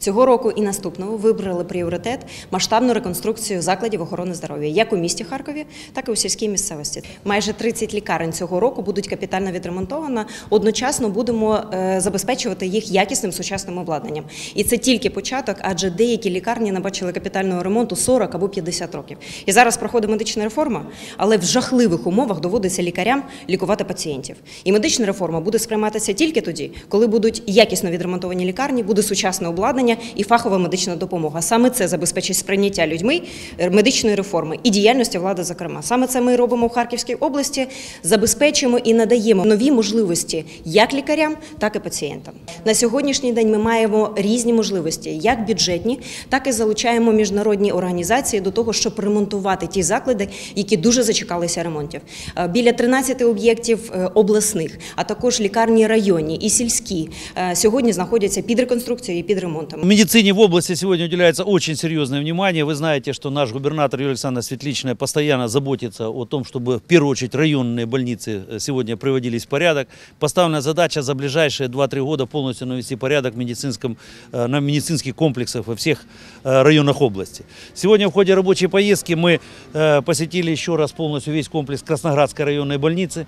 Цього року і наступного вибрали пріоритет масштабну реконструкцію закладів охорони здоров'я як у місті Харкові, так і у сільській місцевості. Майже 30 лікарень цього року будуть капітально відремонтовано. Одночасно будемо е, забезпечувати їх якісним сучасним обладнанням. І це тільки початок, адже деякі лікарні не бачили капітального ремонту 40 або 50 років. І зараз проходить медична реформа, але в жахливих умовах доводиться лікарям лікувати пацієнтів. І медична реформа буде сприйматися тільки тоді, коли будуть якісно відремонтовані лікарні, буде сучасне обладнання і фахова медична допомога. Саме це забезпечить сприйняття людьми е, медичної реформи і діяльності влади. Зокрема, саме це ми робимо в Харківській області. Забезпечуємо і надаємо нові можливості як лікарям, так і пацієнтам. На сьогоднішній день ми маємо різні можливості, як бюджетні, так і залучаємо міжнародні організації до того, щоб ремонтувати ті заклади, які дуже зачекалися ремонтів. Е, Біля 13 об'єктів е, обласних, а також лікарні районні і сільські сьогодні знаходяться під реконструкцією і під ремонтом. Медицине в области сегодня уделяется очень серьезное внимание. Вы знаете, что наш губернатор Юлия Александровна Светличная постоянно заботится о том, чтобы в первую очередь районные больницы э, сегодня приводились в порядок. Поставлена задача за ближайшие 2-3 года полностью навести порядок в медицинском, э, на медицинских комплексах во всех э, районах области. Сегодня в ходе рабочей поездки мы посетили еще раз полностью весь комплекс Красноградской районной больницы,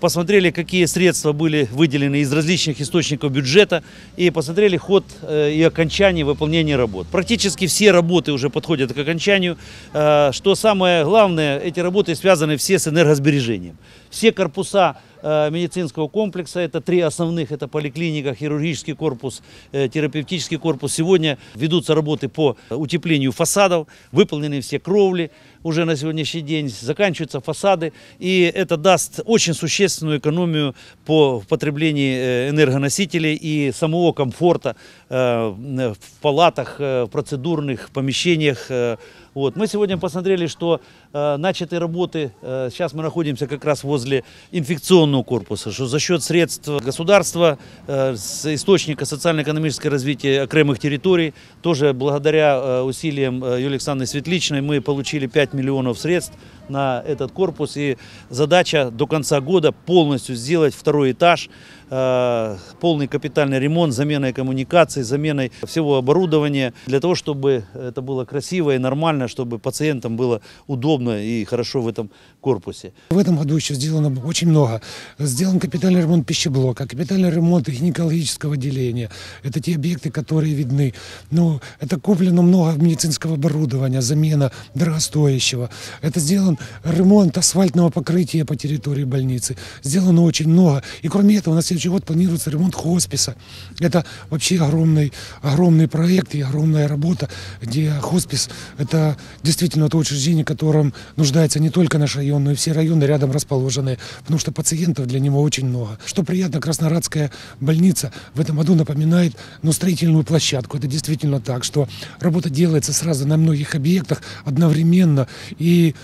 посмотрели, какие средства были выделены из различных источников бюджета и посмотрели ход и окончание выполнения работ. Практически все работы уже подходят к окончанию. Э, Что самое главное, эти работы связаны все с энергосбережением. Все корпуса э, медицинского комплекса, это три основных, это поликлиника, хирургический корпус, э, терапевтический корпус. Сегодня ведутся работы по утеплению фасадов, выполнены все кровли уже на сегодняшний день, заканчиваются фасады, и это даст очень существенную экономию по потреблению э, энергоносителей и самого комфорта в палатах, в процедурных помещениях. Вот. Мы сегодня посмотрели, что начаты работы, сейчас мы находимся как раз возле инфекционного корпуса, что за счет средств государства, э, с источника социально-экономического развития окремых территорий, тоже благодаря э, усилиям э, Юлии Александровны Светличной мы получили 5 миллионов средств на этот корпус. И задача до конца года полностью сделать второй этаж, э, полный капитальный ремонт, заменой коммуникаций, заменой всего оборудования, для того, чтобы это было красиво и нормально, чтобы пациентам было удобно и хорошо в этом корпусе. В этом году еще сделано очень много. Сделан капитальный ремонт пищеблока, капитальный ремонт гинекологического отделения. Это те объекты, которые видны. Ну, это куплено много медицинского оборудования, замена дорогостоящего. Это сделан ремонт асфальтного покрытия по территории больницы. Сделано очень много. И кроме этого, на следующий год планируется ремонт хосписа. Это вообще огромный, огромный проект и огромная работа, где хоспис – это действительно то учреждение, в котором нуждается не только наш район, но и все районы рядом расположенные, потому что пациентов для него очень много. Что приятно, Красноградская больница в этом году напоминает ну, строительную площадку. Это действительно так, что работа делается сразу на многих объектах одновременно, и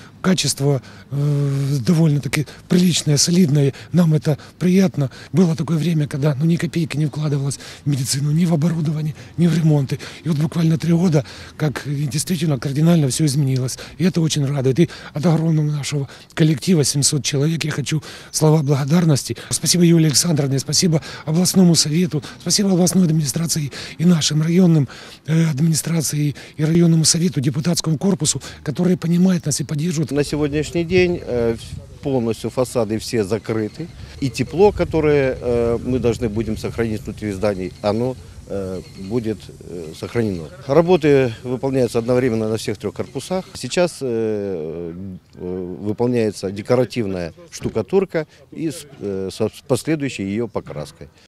качество э, довольно-таки приличное, солидное. Нам это приятно. Было такое время, когда ну, ни копейки не вкладывалось в медицину, ни в оборудование, ни в ремонты. И вот буквально три года, как действительно кардинально все изменилось. И это очень радует. И от огромного нашего коллектива, 700 человек, я хочу слова благодарности. Спасибо Юлии Александровне, спасибо областному совету, спасибо областной администрации и нашим районным э, администрации и районному совету, депутатскому корпусу, которые понимают нас и поддерживают На сегодняшний день э, полностью фасады все закрыты. И тепло, которое э, мы должны будем сохранить внутри зданий, оно э, будет сохранено. Работы выполняются одновременно на всех трех корпусах. Сейчас выполняется декоративная штукатурка и с последующей ее покраской.